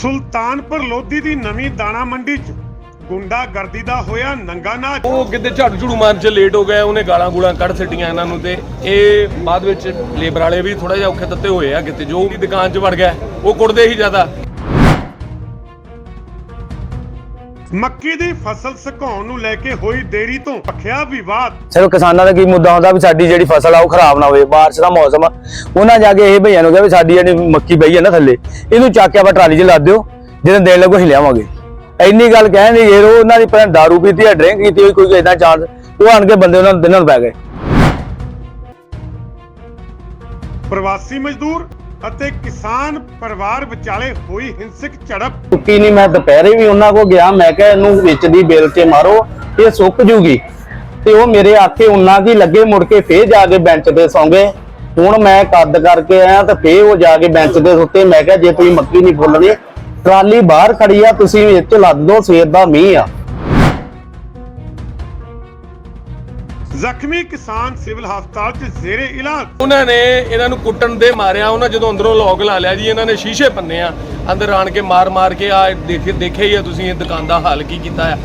ਸੁਲਤਾਨਪੁਰ ਲੋਧੀ ਦੀ ਨਵੀਂ ਦਾਣਾ ਮੰਡੀ 'ਚ ਗੁੰਡਾਗਰਦੀ ਦਾ ਹੋਇਆ ਨੰਗਾ ਨਾਚ। ਉਹ ਕਿਤੇ ਝਾੜੂ ਝੂੜੂ ਮਾਰਨ ਚ ਲੇਟ ਹੋ ਗਏ, ਉਹਨੇ ਗਾਲਾਂ ਗੂਲਾਂ ਕੱਢ ਸਿੱਟੀਆਂ ਇਹਨਾਂ ਨੂੰ ਤੇ ਇਹ ਬਾਅਦ ਵਿੱਚ ਲੇਬਰ ਵਾਲੇ ਵੀ ਥੋੜਾ ਜਿਹਾ ਔਖੇ ਤੱਤੇ ਹੋਏ ਆ ਕਿਤੇ ਜੋ ਵੀ ਦੁਕਾਨ 'ਚ ਵੜ ਗਿਆ, ਉਹ ਕੁੱਟਦੇ ਹੀ ਜ਼ਿਆਦਾ। ਮੱਕੀ ਦੀ ਫਸਲ ਸੁਕਾਉਣ ਨੂੰ ਲੈ ਕੇ ਹੋਈ ਦੇਰੀ ਤੋਂ ਪਖਿਆ ਵਿਵਾਦ। ਸਿਰਫ ਕਿਸਾਨਾਂ ਦਾ ਕੀ ਮੁੱਦਾ ਹੁੰਦਾ ਵੀ ਸਾਡੀ ਜਿਹੜੀ ਫਸਲ ਆ ਉਹ ਖਰਾਬ ਨਾ ਹੋਵੇ ਬਾਰਿਸ਼ ਦਾ ਮੌਸਮ ਆ। ਉਹਨਾਂ ਜਾ ਕੇ ਇਹ ਭਈਆਂ ਨੂੰ ਕਿਹਾ ਵੀ ਸਾਡੀ ਜਿਹੜੀ ਮੱਕੀ ਪਈ ਹੈ ਨਾ ਥੱਲੇ ਇਹਨੂੰ ਚੱਕ ਕੇ ਆਪਾਂ ਟਰਾਲੀ 'ਚ ਲੱਦ ਦਿਓ ਜਦੋਂ ਦੇਣ ਲੱਗੋ ਅਸੀਂ ਲਿਆਵਾਂਗੇ। ਇੰਨੀ ਗੱਲ ਕਹਿਣ ਦੀ ਇਹ ਉਹਨਾਂ ਦੀ ਪਹਿਲਾਂ ਦਾਰੂ ਪੀਤੀ ਹੈ ਡਰਿੰਕ ਕੀਤੀ ਹੋਈ ਕੋਈ ਇਦਾਂ ਚਾਂਸ ਉਹ ਆਣ ਕੇ ਬੰਦੇ ਉਹਨਾਂ ਨੂੰ ਦਿਨਾਂ ਨੂੰ ਪੈ ਗਏ। ਪ੍ਰਵਾਸੀ ਮਜ਼ਦੂਰ ਅਤੇ ਕਿਸਾਨ ਪਰਿਵਾਰ ਵਿਚਾਲੇ ਹੋਈ ਹਿੰਸਕ ਝੜਪ। ਚੁੱਕੀ ਨਹੀਂ ਮੈਂ ਦੁਪਹਿਰੇ ਵੀ ਉਹਨਾਂ ਕੋ ਗਿਆ। ਮੈਂ ਕਿਹਾ, ਇਹਨੂੰ ਵਿੱਚ ਦੀ ਬੇਲ 'ਚ ਮਾਰੋ, ਇਹ ਸੁੱਕ ਜੂਗੀ। ਤੇ ਉਹ ਮੇਰੇ ਆਖੇ ਉਹਨਾਂ ਕੀ ਲੱਗੇ, ਮੁੜ ਕੇ ਫੇਰ ਜਾ ਕੇ ਬੈਂਚ ਤੇ ਸੌਂਗੇ। ਹੁਣ ਮੈਂ ਕੱਦ ਕਰਕੇ ਆਇਆ ਤਾਂ ਫੇਰ ਉਹ ਜਾ ਕੇ ਬੈਂਚ ਦੇ ਸੁੱਤੇ। ਮੈਂ ਕਿਹਾ, ਜੇ ਤੁਸੀਂ ਮੱਕੀ ਨਹੀਂ ਫੁੱਲਣੀ, ਟਰਾਲੀ ਬਾਹਰ ਖੜੀ ਆ, ਤੁਸੀਂ ਵਿੱਚ ਲੱਦ ਦੋ, ਸਵੇਰ ਦਾ ਮੀਂਹ ਆ। ਜ਼ਖਮੀ ਕਿਸਾਨ ਸਿਵਲ ਹਸਪਤਾਲ 'ਚ ਜ਼ੇਰੇ ਇਲਾਜ। ਉਹਨਾਂ ਨੇ ਇਹਨਾਂ ਨੂੰ ਕੁੱਟਣ ਦੇ ਮਾਰਿਆ ਉਹਨਾਂ ਜਦੋਂ ਅੰਦਰੋਂ ਲੋਕ ਲਾ ਲਿਆ ਜੀ ਇਹਨਾਂ ਨੇ ਸ਼ੀਸ਼ੇ ਪੰਨੇ ਆ ਅੰਦਰ ਆਣ ਕੇ ਮਾਰ ਮਾਰ ਕੇ ਆ ਦੇਖੇ ਦੇਖਿਆ ਹੀ ਆ ਤੁਸੀਂ ਇਹ ਦੁਕਾਨ ਦਾ ਹਾਲ ਕੀ ਕੀਤਾ ਆ।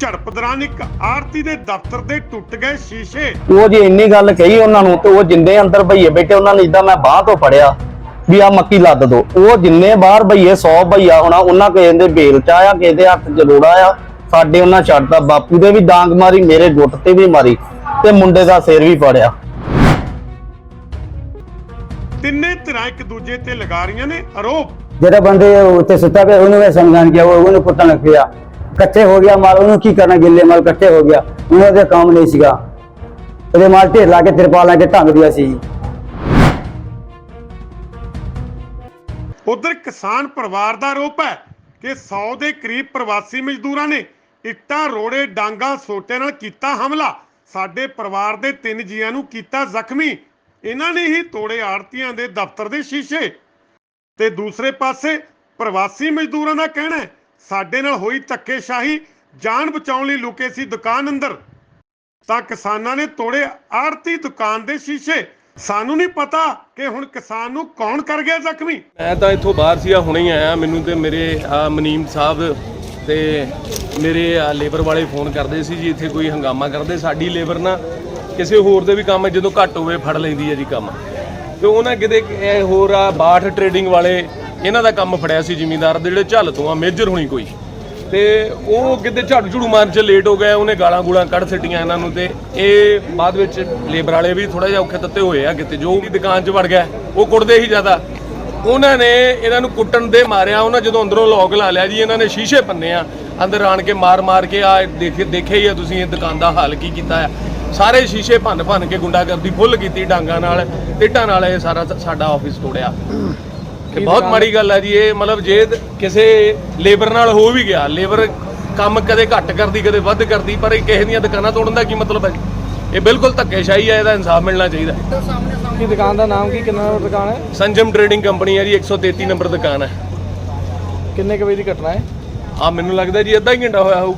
ਝੜਪ ਦੌਰਾਨ ਇੱਕ ਆਰਤੀ ਦੇ ਦਫ਼ਤਰ ਦੇ ਟੁੱਟ ਗਏ ਸ਼ੀਸ਼ੇ। ਉਹ ਜੇ ਇੰਨੀ ਗੱਲ ਕਹੀ ਉਹਨਾਂ ਨੂੰ ਤੇ ਉਹ ਜਿੰਨੇ ਅੰਦਰ ਭਈਏ ਬੈਠੇ ਉਹਨਾਂ ਨੇ ਇਦਾਂ ਮੈਂ ਬਾਹ ਤੋਂ ਫੜਿਆ ਵੀ ਆ ਮੱਕੀ ਲੱਦ ਦੋ। ਉਹ ਜਿੰਨੇ ਬਾਹਰ ਭਈਏ 100 ਭਈਆ ਹੋਣਾ ਉਹਨਾਂ ਕਿਸੇ ਦੇ ਬੇਲ ਚ ਆਇਆ ਕਿਸੇ ਦੇ ਹੱਥ ਰੋੜਾ ਆ ਸਾਡੇ ਉਹਨਾਂ ਛੱਡਤਾ ਬਾਪੂ ਦੇ ਵੀ ਡਾਂਗ ਮਾਰੀ ਮੇਰੇ ਗੁੱਟ ਤੇ ਵੀ ਮਾਰੀ ਤੇ ਮੁੰਡੇ ਦਾ ਸਿਰ ਵੀ ਫੜਿਆ। ਤਿੰਨੇ ਧਿਰਾਂ ਇੱਕ ਦੂਜੇ ਤੇ ਲਗਾ ਰਹੀਆਂ ਨੇ ਆਰੋਪ। ਜਿਹੜਾ ਬੰਦੇ ਉੱਤੇ ਸੁੱਤਾ ਪਿਆ ਉਹਨੂੰ ਮੈਂ ਸਮਝਾਣ ਗਿਆ ਉਹ ਉਹਨੂੰ ਕੁੱਟਣ ਲੱਗ ਪਿਆ ਇਕੱਠੇ ਹੋ ਗਿਆ ਮਾਲ ਉਹਨੂੰ ਕੀ ਕਰਨਾ ਗਿੱਲੇ ਮਾਲ ਇਕੱਠੇ ਹੋ ਗਿਆ। ਉਹਨਾਂ ਦੇ ਕੰਮ ਨਹੀਂ ਸੀਗਾ। ਉਹਦੇ ਮਾਲ ਢੇਰ ਲਾ ਕੇ ਤਿਰਪਾਲ ਲਾ ਕੇ ਢੰਗ ਦਿਆ ਸੀ। ਉਧਰ ਕਿਸਾਨ ਪਰਿਵਾਰ ਦਾ ਆਰੋਪ ਹੈ ਕਿ 100 ਦੇ ਕਰੀਬ ਪ੍ਰਵਾਸੀ ਮਜ਼ਦੂਰਾਂ ਨੇ ਇੱਟਾਂ, ਰੋੜੇ, ਡਾਂਗਾ ਸੋਟੇ ਨਾਲ ਕੀਤਾ ਹਮਲਾ। ਸਾਡੇ ਪਰਿਵਾਰ ਦੇ ਤਿੰਨ ਜੀਆਂ ਨੂੰ ਕੀਤਾ ਜ਼ਖਮੀ। ਇਹਨਾਂ ਨੇ ਹੀ ਤੋੜੇ ਆੜਤੀਆਂ ਦੇ ਦਫ਼ਤਰ ਦੇ ਸ਼ੀਸ਼ੇ। ਤੇ ਦੂਸਰੇ ਪਾਸੇ ਪ੍ਰਵਾਸੀ ਮਜ਼ਦੂਰਾਂ ਦਾ ਕਹਿਣਾ ਹੈ, ਸਾਡੇ ਨਾਲ ਹੋਈ ਧੱਕੇਸ਼ਾਹੀ, ਜਾਨ ਬਚਾਉਣ ਲਈ ਲੁਕੇ ਸੀ ਦੁਕਾਨ ਅੰਦਰ। ਤਾਂ ਕਿਸਾਨਾਂ ਨੇ ਤੋੜੇ ਆੜਤੀ ਦੁਕਾਨ ਦੇ ਸ਼ੀਸ਼ੇ। ਸਾਨੂੰ ਨਹੀਂ ਪਤਾ ਕਿ ਹੁਣ ਕਿਸਾਨ ਨੂੰ ਕੌਣ ਕਰ ਗਿਆ ਜ਼ਖਮੀ। ਮੈਂ ਤਾਂ ਇੱਥੋਂ ਬਾਹਰ ਸੀਗਾ ਹੁਣੇ ਆਇਆ। ਮੈਨੂੰ ਤੇ ਮੇਰੇ ਮਨੀਮ ਸਾਹਿਬ ਤੇ ਮੇਰੇ ਲੇਬਰ ਵਾਲੇ ਫੋਨ ਕਰਦੇ ਸੀ ਜੀ, ਇੱਥੇ ਕੋਈ ਹੰਗਾਮਾ ਕਰਦੇ, ਸਾਡੀ ਲੇਬਰ ਨਾ ਕਿਸੇ ਹੋਰ ਦੇ ਵੀ ਕੰਮ ਜਦੋਂ ਘੱਟ ਹੋਵੇ ਫੜ ਲੈਂਦੀ ਹੈ ਜੀ ਕੰਮ। ਤੇ ਉਹਨਾਂ ਕਿਤੇ ਇਹ ਹੋਰ ਆ ਬਾਠ ਟਰੇਡਿੰਗ ਵਾਲੇ, ਇਹਨਾਂ ਦਾ ਕੰਮ ਫੜਿਆ ਸੀ ਜ਼ਿਮੀਂਦਾਰ ਦੇ ਜਿਹੜੇ ਝੱਲ ਤੋਂ ਆ ਮੇਜਰ ਹੋਣੀ ਕੋਈ। ਤੇ ਉਹ ਕਿਤੇ ਝਾੜੂ ਝੂੜੂ ਮਾਰਨ ਚ ਲੇਟ ਹੋ ਗਿਆ ਉਹਨੇ ਗਾਲਾਂ ਗੂਲਾਂ ਕੱਢ ਸਿੱਟੀਆਂ ਇਹਨਾਂ ਨੂੰ ਤੇ ਇਹ ਬਾਅਦ ਵਿੱਚ ਲੇਬਰ ਵਾਲੇ ਵੀ ਥੋੜਾ ਜਿਹਾ ਔਖੇ ਤੱਤੇ ਹੋਏ ਆ ਕਿਤੇ, ਜੋ ਵੀ ਦੁਕਾਨ 'ਚ ਵੜ ਗਿਆ, ਉਹ ਕੁੱਟਦੇ ਹੀ ਜ਼ਿਆਦਾ। ਉਹਨਾਂ ਨੇ ਇਹਨਾਂ ਨੂੰ ਕੁੱਟਣ ਦੇ ਮਾਰਿਆ ਉਹਨਾਂ ਜਦੋਂ ਅੰਦਰੋਂ ਲੋਕ ਲਾ ਲਿਆ ਜੀ ਇਹਨਾਂ ਨੇ ਸ਼ੀਸ਼ੇ ਪੰਨੇ ਆ ਅੰਦਰ ਆਣ ਕੇ ਮਾਰ ਮਾਰ ਕੇ ਆ ਦੇਖੇ ਦੇਖਿਆ ਹੀ ਆ ਤੁਸੀਂ ਇਹ ਦੁਕਾਨ ਦਾ ਹਾਲ ਕੀ ਕੀਤਾ ਆ। ਸਾਰੇ ਸ਼ੀਸ਼ੇ ਭੰਨ ਭੰਨ ਕੇ ਗੁੰਡਾਗਰਦੀ ਫੁੱਲ ਕੀਤੀ ਡਾਂਗਾ ਨਾਲ ਇੱਟਾਂ ਨਾਲ ਇਹ ਸਾਰਾ ਸਾਡਾ ਆਫਿਸ ਤੋੜਿਆ। ਤੇ ਬਹੁਤ ਮਾੜੀ ਗੱਲ ਆ ਜੀ ਇਹ ਮਤਲਬ ਜੇ ਕਿਸੇ ਲੇਬਰ ਨਾਲ ਹੋ ਵੀ ਗਿਆ ਲੇਬਰ ਕੰਮ ਕਦੇ ਘੱਟ ਕਰਦੀ ਕਦੇ ਵੱਧ ਕਰਦੀ ਪਰ ਇਹ ਕਿਸੇ ਦੀਆਂ ਦੁਕਾਨਾਂ ਤੋੜਨ ਦਾ ਕੀ ਮਤਲਬ ਹੈ? ਇਹ ਬਿਲਕੁਲ ਧੱਕੇਸ਼ਾਹੀ ਹੈ ਇਹਦਾ ਇਨਸਾਫ ਮਿਲਣਾ ਚਾਹੀਦਾ ਕੀ ਦੁਕਾਨ ਦਾ ਨਾਮ ਕੀ ਕਿੰਨਾ ਨੰਬਰ ਦੁਕਾਨ ਹੈ? ਸੰਜਮ ਟਰੇਡਿੰਗ ਕੰਪਨੀ ਹੈ ਜੀ 133 ਨੰਬਰ ਦੁਕਾਨ ਹੈ। ਕਿੰਨੇ ਕੁ ਵਜੇ ਦੀ ਘਟਨਾ ਹੈ? ਆ ਮੈਨੂੰ ਲੱਗਦਾ ਜੀ ਅੱਧਾ ਹੀ ਘੰਟਾ ਹੋਇਆ ਹੋਊ।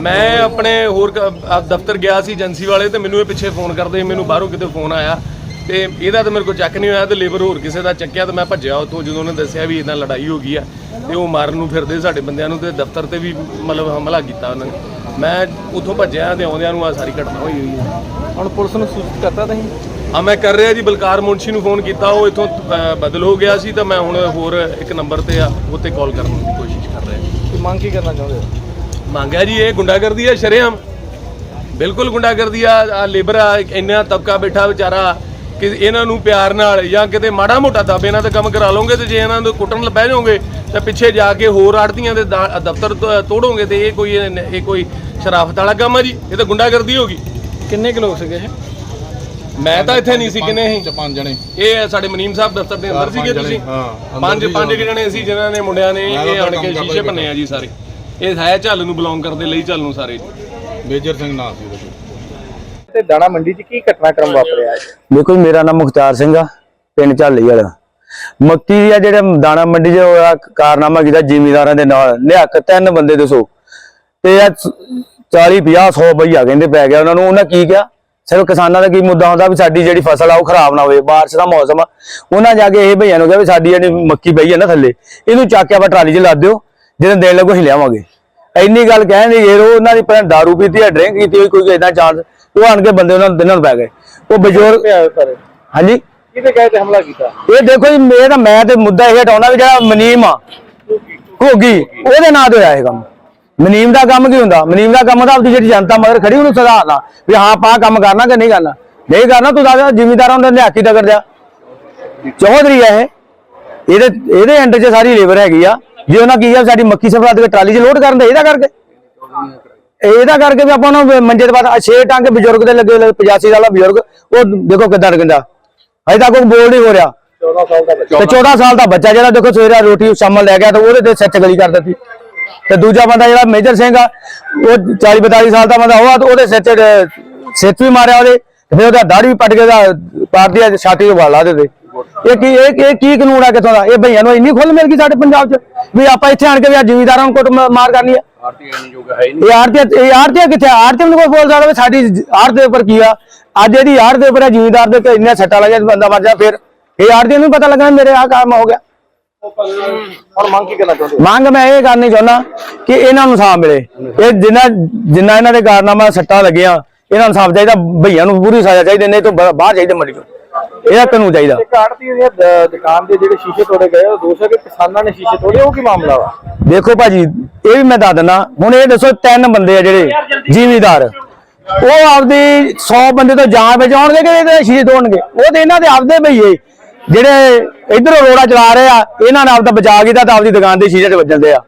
ਮੈਂ ਆਪਣੇ ਹੋਰ ਕ- ਦਫ਼ਤਰ ਗਿਆ ਸੀ ਏਜੰਸੀ ਵਾਲੇ ਤੇ ਮੈਨੂੰ ਇਹ ਪਿੱਛੇ ਫੋਨ ਕਰਦੇ ਸੀ, ਮੈਨੂੰ ਬਾਹਰੋਂ ਕਿਤੇ ਫੋਨ ਆਇਆ ਤੇ ਇਹਦਾ ਤਾਂ ਮੇਰੇ ਕੋਲ ਚੱਕ ਨਹੀਂ ਹੋਇਆ ਤੇ ਲੇਬਰ ਹੋਰ ਕਿਸੇ ਦਾ ਚੱਕਿਆ ਤੇ ਮੈਂ ਭੱਜਿਆ ਉੱਥੋਂ ਜਦੋਂ ਉਹਨੇ ਦੱਸਿਆ ਵੀ ਇਦਾਂ ਲੜਾਈ ਹੋ ਗਈ ਆ ਤੇ ਉਹ ਮਾਰਨ ਨੂੰ ਫਿਰਦੇ ਸਾਡੇ ਬੰਦਿਆਂ ਨੂੰ ਤੇ ਦਫ਼ਤਰ ਤੇ ਵੀ ਮਤਲਬ ਹਮਲਾ ਕੀਤਾ ਉਹਨਾਂ ਨੇ। ਮੈਂ ਉੱਥੋਂ ਭੱਜਿਆ ਤੇ ਆਉਂਦਿਆਂ ਨੂੰ ਆ ਸਾਰੀ ਘਟਨਾ ਹੋਈ ਹੋਈ ਹੈ। ਹੁਣ ਪੁਲਿਸ ਨੂੰ ਸੂਚਿਤ ਕਰਤਾ ਤੁਸੀਂ? ਆ ਮੈਂ ਕਰ ਰਿਹਾ ਜੀ ਬਲਕਾਰ ਮੁੰਸ਼ੀ ਨੂੰ ਫੋਨ ਕੀਤਾ ਉਹ ਇੱਥੋਂ ਬਦਲ ਹੋ ਗਿਆ ਸੀ ਤਾਂ ਮੈਂ ਹੁਣ ਹੋਰ ਇੱਕ ਨੰਬਰ ਤੇ ਆ ਉੱਤੇ ਕਾਲ ਕਰਨ ਦੀ ਕੋਸ਼ਿਸ਼ ਕਰ ਰਿਹਾ ਕੀ ਮੰਗ ਕੀ ਕਰਨਾ ਚਾਹੁੰਦੇ ਹੋ? ਮੰਗਿਆ ਜੀ ਇਹ ਗੁੰਡਾਗਰਦੀ ਆ ਸ਼ਰੇਆਮ। ਬਿਲਕੁਲ ਗੁੰਡਾਗਰਦੀ ਆ ਆ ਲੇਬਰ ਆ ਇੰਨਾ ਤਬਕਾ ਬੈਠਾ ਵਿਚਾਰਾ ਕਿ ਇਹਨਾਂ ਨੂੰ ਪਿਆਰ ਨਾਲ ਜਾਂ ਕਿਤੇ ਮਾੜਾ ਮੋਟਾ ਦੱਬ ਇਹਨਾਂ ਦਾ ਕੰਮ ਕਰਾ ਲਓਗੇ ਤੇ ਜੇ ਇਹਨਾਂ ਨੂੰ ਕੁੱਟਣ ਬਹਿ ਜਾਓਗੇ ਤਾਂ ਪਿੱਛੇ ਜਾ ਕੇ ਹੋਰ ਆੜਤੀਆਂ ਦੇ ਦਫ਼ਤਰ ਤੋਂ ਤੋੜੋਗੇ ਤੇ ਇਹ ਕੋਈ ਇਹ ਕੋਈ ਸ਼ਰਾਫਤ ਵਾਲਾ ਕੰਮ ਆ ਜੀ ਇਹ ਤਾਂ ਗੁੰਡਾਗਰਦੀ ਹੋ ਗਈ। ਕਿੰਨੇ ਕੁ ਲੋਕ ਸੀਗੇ ਇਹ? ਮੈਂ ਤਾਂ ਇੱਥੇ ਨਹੀਂ ਸੀ ਕਿਨੇ ਸੀ ਪੰਜ ਜਣੇ। ਇਹ ਸਾਡੇ ਮਨੀਮ ਸਾਹਿਬ ਦਫ਼ਤਰ ਦੇ ਅੰਦਰ ਸੀਗੇ ਤੁਸੀਂ। ਹਾਂ, ਪੰਜ ਪੰਜ। ਜਣੇ ਸੀ ਜਿਨ੍ਹਾਂ ਨੇ ਮੁੰਡਿਆਂ ਨੇ ਇਹ ਆਣ ਕੇ ਸ਼ੀਸ਼ੇ ਹੀ ਭੰਨੇ ਆ ਜੀ ਸਾਰੇ। ਇਹ ਹੈ ਝੱਲ ਨੂੰ ਬਿਲੋਂਗ ਕਰਦੇ ਲਈ ਝੱਲ ਨੂੰ ਸਾਰੇ। ਮੇਜਰ ਸਿੰਘ ਨਾਂ ਸੀ ਉਹਦਾ। ਤੇ ਦਾਣਾ ਮੰਡੀ 'ਚ ਕੀ ਘਟਨਾਕ੍ਰਮ ਵਾਪਰਿਆ? ਹੈ ਦੇਖੋ ਮੇਰਾ ਨਾਮ ਮੁਖਤਾਰ ਸਿੰਘ ਆ ਪਿੰਡ ਝਾਲੀ ਵਾਲਾ। ਮੱਕੀ ਦੀ ਆ ਜਿਹੜੇ ਦਾਣਾ ਮੰਡੀ 'ਚ ਹੋਇਆ ਕਾਰਨਾਮਾ ਕੀਤਾ ਜ਼ਿਮੀਦਾਰਾਂ ਦੇ ਨਾਲ। ਨਿਹੱਕ ਤਿੰਨ ਬੰਦੇ ਦੱਸੋ। ਤੇ ਆ 40 50 100 ਬਈਆ ਕਹਿੰਦੇ ਪੈ ਗਿਆ ਉਹਨਾਂ ਨੂੰ। ਉਹਨਾਂ ਕੀ ਕਿਹਾ? ਸਿਰਫ ਕਿਸਾਨਾਂ ਦਾ ਕੀ ਮੁੱਦਾ ਹੁੰਦਾ ਵੀ ਸਾਡੀ ਜਿਹੜੀ ਫਸਲ ਆ ਉਹ ਖਰਾਬ ਨਾ ਹੋਵੇ ਬਾਰਿਸ਼ ਦਾ ਮੌਸਮ ਆ। ਉਹਨਾਂ ਜਾ ਕੇ ਇਹ ਭਈਆਂ ਨੂੰ ਕਿਹਾ ਵੀ ਸਾਡੀ ਜਿਹੜੀ ਮੱਕੀ ਪਈ ਹੈ ਨਾ ਥੱਲੇ ਇਹਨੂੰ ਚੱਕ ਕੇ ਆਪਾਂ ਟਰਾਲੀ 'ਚ ਲਾ ਦਿਓ ਜਦੋਂ ਦੇਣ ਲੱਗੋ ਅਸੀਂ ਲਿਆਵਾਂਗੇ। ਇੰਨੀ ਗੱਲ ਕਹਿੰਦੇ ਯਾਰ ਉਹ ਉਹਨਾਂ ਦੀ ਪਹਿਲਾਂ ਦਾਰੂ ਪੀਤੀ ਹੈ ਡਰਿੰਕ ਕੀਤੀ ਹੋਈ ਕੋਈ ਇਦਾਂ ਚਾਂਸ ਉਹ ਆਣ ਕੇ ਬੰਦੇ ਉਹਨਾਂ ਨੂੰ ਦਿਨਾਂ ਨੂੰ ਪੈ ਗਏ। ਉਹ ਬਜ਼ੁਰਗ ਹਾਂਜੀ? ਕਿਹਦੇ ਕਹੇ ਤੇ ਹਮਲਾ ਕੀਤਾ? ਇਹ ਦੇਖੋ ਜੀ ਇਹ ਤਾਂ ਮੈਂ ਤੇ ਮੁੱਦਾ ਇਹ ਹਟਾਉਣਾ ਵੀ ਜਿਹੜਾ ਮਨੀਮ ਆ ਘੋਗੀ ਉਹਦੇ ਨਾਂ ਤੇ ਹੋਇਆ ਇਹ ਕੰਮ। ਮਨੀਮ ਦਾ ਕੰਮ ਕੀ ਹੁੰਦਾ? ਮਨੀਮ ਦਾ ਕੰਮ ਤਾਂ ਆਪਦੀ ਜਿਹੜੀ ਜਨਤਾ ਮਗਰ ਖੜੀ, ਉਹਨੂੰ ਸੁਧਾਰਨਾ ਵੀ ਹਾਂ ਪਾ ਕੰਮ ਕਰਨਾ ਕਿ ਨਹੀਂ ਕਰਨਾ? ਨਹੀਂ ਕਰਨਾ, ਤੂੰ ਦੱਸ, ਜ਼ਿਮੀਦਾਰਾਂ ਨੂੰ ਲਿਆਕੀ ਦਾ ਕਰ ਜਾ। ਚੌਧਰੀ ਆ ਇਹ। ਇਹਦੇ ਇਹਦੇ ਅੰਡਰ 'ਚ ਸਾਰੀ ਲੇਬਰ ਹੈਗੀ ਆ। ਜੇ ਉਹਨਾਂ ਕੀ ਆ, ਸਾਡੀ ਮੱਕੀ ਸਫਰਾ ਦੇ ਟਰਾਲੀ 'ਚ ਲੋਡ ਕਰਨ ਦੇ, ਇਹਦਾ ਕਰਕੇ। ਇਹਦਾ ਕਰਕੇ ਵੀ ਆਪਾਂ ਨੂੰ ਮੰਜੇ ਦੇ ਬਾਅਦ ਛੇ ਟਾਂਗੇ ਬਜ਼ੁਰਗ ਦੇ ਲੱਗੇ ਹੋਏ 85 ਸਾਲਾ ਬਜ਼ੁਰਗ। ਉਹ ਦੇਖੋ ਕਿੱਦਾਂ ਰਗੰਦਾ ਅਜੇ ਤੱਕ ਉਹ ਬੋਲ ਨਹੀਂ ਹੋ ਰਿਹਾ। 14 ਸਾਲ ਦਾ ਬੱਚਾ ਤੇ 14 ਸਾਲ ਦਾ ਬੱਚਾ ਜਿਹੜਾ, ਦੇਖੋ ਸਵੇਰੇ ਰੋਟੀ ਸ਼ਾਮਲ ਲੈ ਗਿਆ ਤਾਂ ਉਹਦੇ ਤੇ ਸੱਚ ਗਲੀ ਕਰ ਦਿੱਤੀ। ਤੇ ਦੂਜਾ ਬੰਦਾ ਜਿਹੜਾ ਮੇਜਰ ਸਿੰਘ ਆ ਉਹ 40 42 ਸਾਲ ਦਾ ਬੰਦਾ ਉਹ ਆ ਤੇ ਉਹਦੇ ਸਿਰ ਅਹ, ਸਿਰ ਵੀ ਮਾਰਿਆ ਉਹਦੇ ਤੇ ਫਿਰ ਉਹਦਾ ਦਾੜੀ ਵੀ ਪੱਟ ਕੇ ਦਾ ਪਾੜਦੀ ਆ ਛਾਤੀ ਤੋਂ ਵਾਲਾ ਦੇ ਇਹ ਕੀ ਇਹ ਕੀ ਕਾਨੂੰਨ ਆ ਕਿਥੋਂ ਦਾ? ਇਹ ਭਈਆਂ ਨੂੰ ਇੰਨੀ ਖੁੱਲ ਮਿਲ ਗਈ ਸਾਡੇ ਪੰਜਾਬ 'ਚ ਵੀ ਆਪਾਂ ਇੱਥੇ ਆਣ ਕੇ ਵੀ ਆ ਜ਼ਿਮੀਦਾਰਾਂ ਨੂੰ ਕੁੱਟ ਮਾਰ ਕਰਨੀ ਆ। ਇਹ ਆਰਤੀ ਇਹ ਆਰਤੀ ਕਿੱਥੇ ਆਰਤੀ ਨੂੰ ਕੋਈ ਬੋਲ ਸਕਦਾ ਵੀ ਸਾਡੀ ਆੜ ਦੇ ਉੱਪਰ ਕੀ ਆ? ਅੱਜ ਇਹਦੀ ਆੜ ਦੇ ਉੱਪਰ ਜ਼ਿਮੀਦਾਰ ਦੇ ਤੇ ਇੰਨੇ ਸੱਟਾ ਲੱਗਿਆ ਬੰਦਾ ਮਰ ਜਾ ਫਿਰ। ਇਹ ਆੜਤੀ ਨੂੰ ਪਤਾ ਲੱਗਣਾ ਮੇਰੇ ਆ ਕੰਮ ਹੋ ਗਿਆ। ਹੁਣ ਮੰਗ ਕੀ ਕਰਨਾ ਚਾਹੁੰਦੇ ਹੋ? ਮੰਗ ਮੈਂ ਇਹ ਕਰਨੀ ਚਾਹੁੰਦਾ ਕਿ ਇਹਨਾਂ ਨੂੰ ਇਨਸਾਫ ਮਿਲੇ। ਇਹ ਜਿੰਨਾ ਜਿੰਨਾ ਇਹਨਾਂ ਦੇ ਕਾਰਨਾਮਾ ਸੱਟਾਂ ਲੱਗੀਆਂ ਇਹਨਾਂ ਨੂੰ ਇਨਸਾਫ ਚਾਹੀਦਾ ਭਈਆਂ ਨੂੰ ਪੂਰੀ ਸਜ਼ਾ ਚਾਹੀਦੀ ਨਹੀਂ ਤਾਂ ਬਾਹਰ ਚਾਹੀਦੇ ਮਰੀ ਇਹਦਾ ਕਾਨੂੰਨ ਚਾਹੀਦਾ। ਇੱਕ ਆੜਤੀ ਦੀਆਂ ਦ- ਦੁਕਾਨ ਦੇ ਜਿਹੜੇ ਸ਼ੀਸ਼ੇ ਤੋੜੇ ਗਏ ਉਹ ਦੋਸ਼ ਹੈ ਕਿ ਕਿਸਾਨਾਂ ਨੇ ਸ਼ੀਸ਼ੇ ਤੋੜੇ ਉਹ ਕੀ ਮਾਮਲਾ ਵਾ? ਦੇਖੋ ਭਾਜੀ ਇਹ ਵੀ ਮੈਂ ਦੱਸ ਦਿੰਦਾ ਹੁਣ ਇਹ ਦੱਸੋ ਤਿੰਨ ਬੰਦੇ ਆ ਜਿਹੜੇ ਜ਼ਿਮੀਦਾਰ। ਉਹ ਆਪਦੀ 100 ਬੰਦੇ ਤੋਂ ਜਾਨ ਬਚਾਉਣਗੇ ਕਿ ਇਹਦੇ ਸ਼ੀਸ਼ੇ ਤੋੜਨਗੇ? ਉਹ ਤੇ ਇਹਨਾਂ ਦੇ ਆਪਦੇ ਭਈਏ। ਜਿਹੜੇ ਇਧਰੋਂ ਰੋੜਾ ਚਲਾ ਰਹੇ ਆ ਇਹਨਾਂ ਨੇ ਆਪਦਾ ਬਚਾ ਕੀਤਾ ਤਾਂ ਆਪਦੀ ਦੁਕਾਨ ਦੇ ਸ਼ੀਸ਼ੇ ਤੇ ਵੱਜਣ ਦੇ ਆ।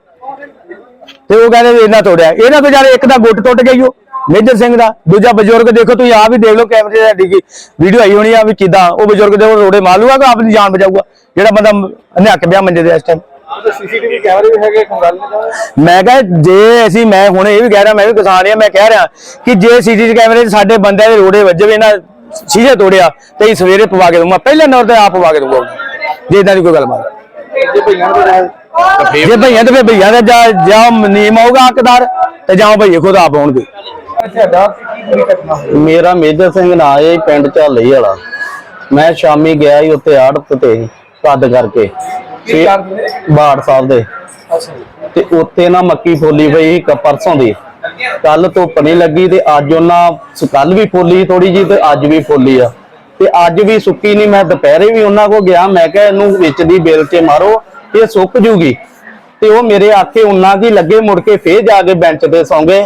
ਤੇ ਉਹ ਕਹਿੰਦੇ ਇਹਨਾਂ ਤੋੜਿਆ। ਇਹਨਾਂ ਤੋਂ ਜਦ ਇੱਕ ਦਾ ਗੁੱਟ ਟੁੱਟ ਗਈ ਉਹ ਮੇਜਰ ਸਿੰਘ ਦਾ। ਦੂਜਾ ਬਜ਼ੁਰਗ ਦੇਖੋ ਤੁਸੀਂ ਆਪ ਹੀ ਦੇਖ ਲਓ ਕੈਮਰੇ ਤੇ ਡਿੱਗੀ ਵੀਡੀਓ ਆਈ ਹੋਣੀ ਆ ਵੀ ਕਿਦਾਂ ਉਹ ਬਜ਼ੁਰਗ ਦੇ ਰੋੜੇ ਮਾਰੂਗਾ ਕਿ ਆਪਣੀ ਜਾਨ ਬਚਾਊਗਾ ਜਿਹੜਾ ਬੰਦਾ ਨਿਹੱਕ ਪਿਆ ਮੰਜੇ ਦੇ ਇਸ ਟਾਈਮ ਸੀਸੀਟੀਵੀ ਕੈਮਰੇ ਵੀ ਹੈਗੇ ਕੋਈ ਗੱਲ ਨਹੀਂ ਚਾਹੁੰਦੇ ਮੈਂ ਕਿਹਾ ਜੇ ਅਸੀਂ ਮੈਂ ਹੁਣ ਇਹ ਵੀ ਕਹਿ ਰਿਹਾ ਮੈਂ ਵੀ ਕਿਸਾਨ ਆ ਮੈਂ ਕਹਿ ਰਿਹਾ ਕਿ ਜੇ ਸੀਸੀਟੀਵੀ ਕੈਮਰੇ 'ਚ ਸਾਡੇ ਬੰਦਿਆਂ ਦੇ ਰੋੜੇ ਵੱਜੇ ਵੀ ਨਾ ਸ਼ੀਸ਼ੇ ਤੋੜਿਆ ਤੇ ਸਵੇਰੇ ਪਵਾ ਕੇ ਦਊਂਗਾ। ਪਹਿਲੇ ਨੰਬਰ ਤੇ ਆਪ ਪਵਾ ਕੇ ਦਊਂਗਾ। ਜੇ ਇਦਾਂ ਦੀ ਕੋਈ ਗੱਲ ਬਾਤ ਜੇ ਭਈਆਂ ਜੇ ਭਈਆਂ ਤੇ ਭਈਆਂ ਦਾ ਜਾਂ ਜਾਂ ਨੀਮ ਆਊਗਾ ਹੱਕਦਾਰ ਤੇ ਜਾਂ ਭਈਏ ਖੁਦ ਆਪ ਆਉਣਗੇ। ਮੇਰਾ ਮੇਜਰ ਸਿੰਘ ਨਾਂ ਹੈ ਪਿੰਡ ਝਾਲੀ ਵਾਲਾ। ਮੈਂ ਸ਼ਾਮੀ ਗਿਆ ਸੀ ਉੱਥੇ ਆੜਤ ਤੇ ਕੱਦ ਕਰਕੇ। ਬਾੜ ਸਾਹਿਬ ਦੇ। ਤੇ ਉੱਥੇ ਨਾ ਮੱਕੀ ਫੋਲੀ ਪਈ ਪਰਸੋਂ ਦੀ। ਕੱਲ ਧੁੱਪ ਨਹੀਂ ਲੱਗੀ ਤੇ ਅੱਜ ਉਹਨਾਂ ਕੱਲ ਵੀ ਫੁੱਲੀ ਥੋੜੀ ਜੀ ਤੇ ਅੱਜ ਵੀ ਫੁੱਲੀ ਆ। ਤੇ ਅੱਜ ਵੀ ਸੁੱਕੀ ਨਹੀਂ, ਮੈਂ ਦੁਪਹਿਰੇ ਵੀ ਉਹਨਾਂ ਕੋ ਗਿਆ, ਮੈਂ ਕਿਹਾ ਇਹਨੂੰ ਵਿੱਚ ਦੀ ਬੇਲ 'ਚ ਮਾਰੋ, ਇਹ ਸੁੱਕ ਜੂਗੀ। ਤੇ ਉਹ ਮੇਰੇ ਆਖੇ ਉਹਨਾਂ ਕੀ ਲੱਗੇ, ਮੁੜ ਕੇ ਫੇਰ ਜਾ ਕੇ ਬੈਂਚ ਤੇ ਸੌਂਗੇ।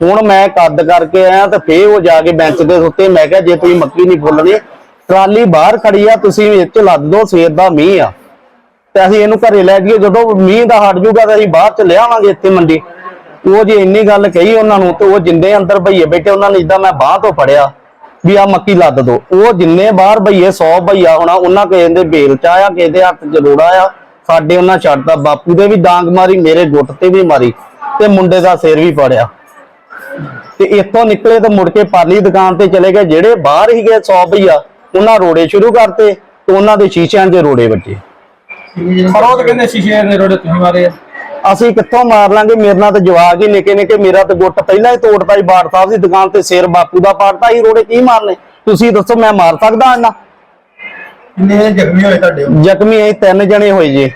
ਹੁਣ ਮੈਂ ਕੱਦ ਕਰਕੇ ਆਇਆ ਤੇ ਫੇਰ ਉਹ ਜਾ ਕੇ ਬੈਂਚ ਤੇ ਸੁੱਤੇ, ਮੈਂ ਕਿਹਾ ਜੇ ਤੁਸੀਂ ਮੱਕੀ ਨਹੀਂ ਫੁੱਲਣੀ, ਟਰਾਲੀ ਬਾਹਰ ਖੜੀ ਆ, ਤੁਸੀਂ ਵਿੱਚ ਲੱਦ ਦੋ ਸਵੇਰ ਦਾ ਮੀਂਹ ਆ। ਤੇ ਅਸੀਂ ਇਹਨੂੰ ਘਰੇ ਲੈ ਜਾਈਏ, ਜਦੋਂ ਮੀਂਹ ਦਾ ਹਟ ਜੂਗਾ ਤਾਂ ਅਸੀਂ ਬਾਹਰ ਚ ਲਿਆਵਾਂਗੇ ਇੱਥੇ ਮੰਡੀ। ਉਹ ਜੇ ਇੰਨੀ ਗੱਲ ਕਹੀ ਉਹਨਾਂ ਨੂੰ ਤੇ ਉਹ ਜਿੰਨੇ ਅੰਦਰ ਭਈਏ ਬੈਠੇ, ਉਹਨਾਂ ਨੇ ਇਦਾਂ ਮੈਂ ਬਾਹ ਤੋਂ ਫੜਿਆ ਵੀ ਆ ਮੱਕੀ ਲੱਦ ਦੋ। ਉਹ ਜਿੰਨੇ ਬਾਹਰ ਭਈਏ 100 ਭਈਆ ਹੋਣਾ, ਉਹਨਾਂ ਕਿਸੇ ਦੇ ਬੇਲ ਚ ਆਇਆ, ਕਿਸੇ ਦੇ ਹੱਥ ਚ ਆ ਸਾਡੇ ਉਹਨਾਂ ਛੱਡਤਾ, ਬਾਪੂ ਦੇ ਵੀ ਡਾਂਗ ਮਾਰੀ, ਮੇਰੇ ਗੁੱਟ ਤੇ ਵੀ ਮਾਰੀ ਤੇ ਮੁੰਡੇ ਦਾ ਸਿਰ ਵੀ ਫੜਿਆ। ਤੇ ਇੱਥੋਂ ਨਿਕਲੇ ਤਾਂ ਮੁੜ ਕੇ ਪਾਲੀ ਦੁਕਾਨ ਤੇ ਚਲੇ ਗਏ, ਜਿਹੜੇ ਬਾਹਰ ਹੀ ਗਏ 100 ਭਈਆ ਉਹਨਾਂ ਰੋੜੇ ਸ਼ੁਰੂ ਕਰਤੇ ਤੇ ਉਹਨਾਂ ਦੇ ਸ਼ੀਸ਼ਿਆਂ ਦੇ ਰੋੜੇ ਵੱਜੇ। ਪਰ ਕਹਿੰਦੇ ਸ਼ੀਸ਼ੇ ਦੇ ਰੋੜੇ ਤੁਸੀਂ ਮਾਰੇ ਆ। ਅਸੀਂ ਕਿੱਥੋਂ ਮਾਰ ਲਾਂਗੇ? ਮੇਰੇ ਨਾਲ ਤਾਂ ਜਵਾਕ ਹੀ ਨਿੱਕੇ ਨਿੱਕੇ ਮੇਰਾ ਤਾਂ ਗੁੱਟ ਪਹਿਲਾਂ ਹੀ ਤੋੜਤਾ ਹੀ ਬਾੜ ਸਾਹਿਬ ਦੀ ਦੁਕਾਨ ਤੇ ਸਿਰ ਬਾਪੂ ਦਾ ਪਾੜਤਾ ਹੀ ਰੋੜੇ ਕੀ ਮਾਰਨੇ? ਤੁਸੀਂ ਦੱਸੋ ਮੈਂ ਮਾਰ ਸਕਦਾ ਇਹਨਾਂ ਕਿੰਨੇ ਜ਼ਖਮੀ ਹੋਏ ਤੁਹਾਡੇ? ਜ਼ਖਮੀ ਅਸੀਂ ਤਿੰਨ ਜਣੇ ਹੋਏ ਜੀ।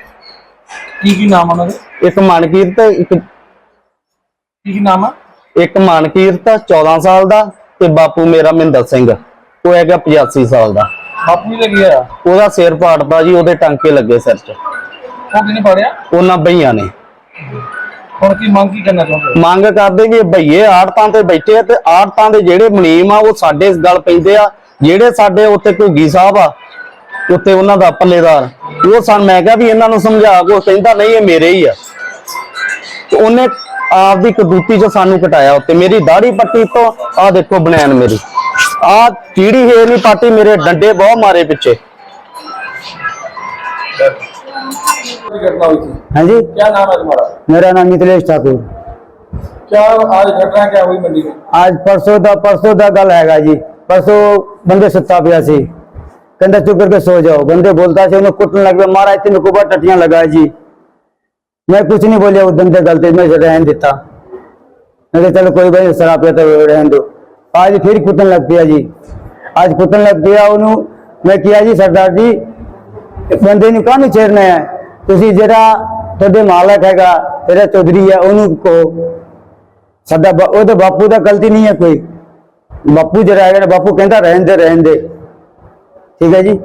ਕੀ ਕੀ ਨਾਮ ਉਹਨਾਂ ਦੇ? ਇੱਕ ਮਨਕੀਰਤ ਇੱਕ ਕੀ ਕੀ ਨਾਮ ਆ? ਇੱਕ ਮਨਕੀਰਤ 14 ਸਾਲ ਦਾ ਤੇ ਬਾਪੂ ਮੇਰਾ ਮਹਿੰਦਰ ਸਿੰਘ। ਉਹ ਹੈਗਾ 85 ਸਾਲ ਦਾ। ਬਾਪੂ ਜੀ ਆ ਉਹਦਾ ਸਿਰ ਪਾੜਦਾ ਜੀ ਉਹਦੇ ਟਾਂਕੇ ਲੱਗੇ ਸਿਰ 'ਚ। ਉਹ ਕਿਨੇ ਪੜਿਆ? ਉਹਨਾਂ ਬਈਆਂ ਨੇ। ਹੁਣ ਕੀ ਮੰਗ ਕੀ ਕਰਨਾ ਚਾਹੁੰਦੇ ਹੋ? ਮੰਗ ਕਰਦੇ ਵੀ ਭਈਏ ਆੜਤਾਂ ਤੇ ਬੈਠੇ ਆ ਤੇ ਆੜਤਾਂ ਦੇ ਜਿਹੜੇ ਮਨੀਮ ਆ ਉਹ ਸਾਡੇ ਗੱਲ ਪੈਂਦੇ ਆ। ਜਿਹੜੇ ਸਾਡੇ ਉੱਥੇ ਘੁੱਗੀ ਸਾਹਿਬ ਆ ਉੱਥੇ ਉਹਨਾਂ ਦਾ ਪੱਲੇਦਾਰ। ਉਹ ਸਨ ਮੈਂ ਕਿਹਾ ਵੀ ਇਹਨਾਂ ਨੂੰ ਸਮਝਾ ਕੋ ਕਹਿੰਦਾ ਨਹੀਂ ਇਹ ਮੇਰੇ ਹੀ ਆ। ਉਹਨੇ ਆਪਦੀ ਕਦੂਤੀ ਚ ਸਾਨੂੰ ਕਟਾਇਆ ਉੱਤੇ ਮੇਰੀ ਦਾੜੀ ਪੱਟੀ ਤੋਂ ਆਹ ਦੇਖੋ ਬਨੈਣ ਮੇਰੀ। ਆਹ ਚੀੜੀ ਹੈ ਨਹੀਂ ਪਾਟੀ ਮੇਰੇ ਡੰਡੇ ਬਹੁਤ ਮਾਰੇ ਪਿੱਛੇ। घटना हुई थी हाँ जी। क्या नाम है तुम्हारा? मेरा नाम मिथिलेश ठाकुर। क्या आज घटना क्या हुई मंडी में? आज परसों का परसों का गल है जी। परसों बंदे सुता पिया से। कहता चुप करके सो जाओ। बंदे बोलता से उन्हें कुटन लग गया। महाराज तेन कुबा टटियाँ लगा जी। मैं कुछ नहीं बोलिया उस दिन गलते मैं रहन दिता मैं चलो कोई भाई शराब पिया तो रहन दो। आज फिर कुटन लग पिया जी। आज कुटन लग पिया। उन्होंने मैं किया जी सरदार जी बंदे ने कहा नहीं छेड़ना है ਤੁਸੀਂ ਜਿਹੜਾ ਤੁਹਾਡੇ ਮਾਲਕ ਹੈਗਾ ਤੇਰਾ ਚੌਧਰੀ ਹੈ, ਉਹਨੂੰ ਕਹੋ। ਸਾਡਾ ਬਾ- ਉਹਦੇ ਬਾਪੂ ਦਾ ਗਲਤੀ ਨਹੀਂ ਹੈ ਕੋਈ। ਬਾਪੂ ਜਿਹੜਾ ਹੈਗਾ ਨਾ, ਬਾਪੂ ਕਹਿੰਦਾ ਰਹਿਣ ਦੇ ਰਹਿਣ ਦੇ। ਠੀਕ ਹੈ ਜੀ?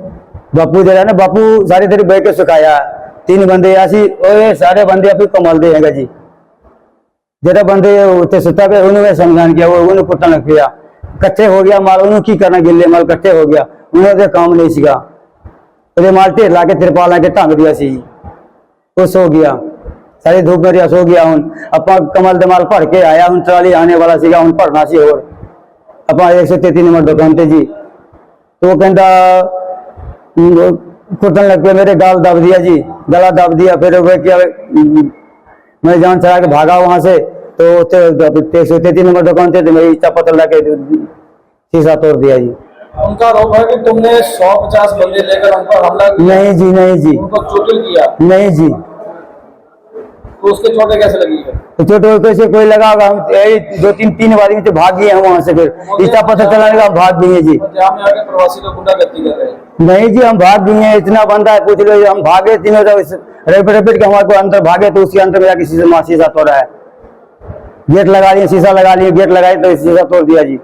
ਬਾਪੂ ਜਿਹੜਾ ਨਾ, ਬਾਪੂ ਸਾਰੇ ਤੇਰੀ ਬਹਿ ਕੇ ਸਿਖਾਇਆ। ਤਿੰਨ ਬੰਦੇ ਆ ਸੀ, ਉਹ ਸਾਰੇ ਬੰਦੇ ਆਪੇ ਕਮਾਲ ਦੇ ਹੈਗਾ ਜੀ। ਜਿਹੜਾ ਬੰਦੇ ਉੱਤੇ ਸੁੱਤਾ ਪਿਆ, ਉਹਨੂੰ ਮੈਂ ਸਮਝਾਣ ਗਿਆ, ਉਹ ਉਹਨੂੰ ਕੁੱਟਣ ਲੱਗ ਪਿਆ। ਕੱਚੇ ਹੋ ਗਿਆ ਮਾਲ, ਉਹਨੂੰ ਕੀ ਕਰਨਾ ਗਿੱਲੇ ਮਾਲ ਕੱਚੇ ਹੋ ਗਿਆ। ਉਹਨਾਂ ਦੇ ਕੰਮ ਨਹੀਂ ਸੀਗਾ। ਉਹਦੇ ਮਾਲ ਢੇਰ ਲਾ ਕੇ, ਤਿਰਪਾਲ ਲਾ ਕੇ ਢੰਗ ਦਿਆ ਸੀ। खुश हो गया। सारी धूप में रिहस सो गया हूँ। अपना कमल दमाल पढ़ के आया हूँ, ट्राली आने वाला सी हूँ पढ़ना सी और। अपना एक सौ तेती नंबर दुकान ते जी। तो वो कहता हम्म, कुटन लग पे मेरे, गाल दब दिया जी। गला दब दिया, फिर वह क्या, मैं जान चला के भागा वहाँ से। तो एक सौ तेती नंबर दुकान थे तो मेरी चपत लगा के शीशा तोड़ दिया जी। उनका आरोप है कि तुमने सौ पचास बंदे लेकर उन पर हमला किया। नहीं जी नहीं जी। उनको चोटिल किया। नहीं जी। तो उसके चोटें कैसे लगी है तो कैसे कोई लगा होगा? हम यही दो तीन तीन बार में तो भाग गए हम वहाँ से फिर। इतना पता चला लगा हम भाग गए जी। प्रवासी लोग गुंडागर्दी कर रहे हैं। नहीं जी हम भाग गए हैं। इतना बंदा है पूछ लो हम भागे तीनों तो रेपिड रेपिड के हमारे को अंदर भागे तो उसके अंदर में जाके शीशा शीशा तोड़ा है। गेट लगा लिए शीशा लगा लिए गेट लगाए तो शीशा तोड़ दिया जी।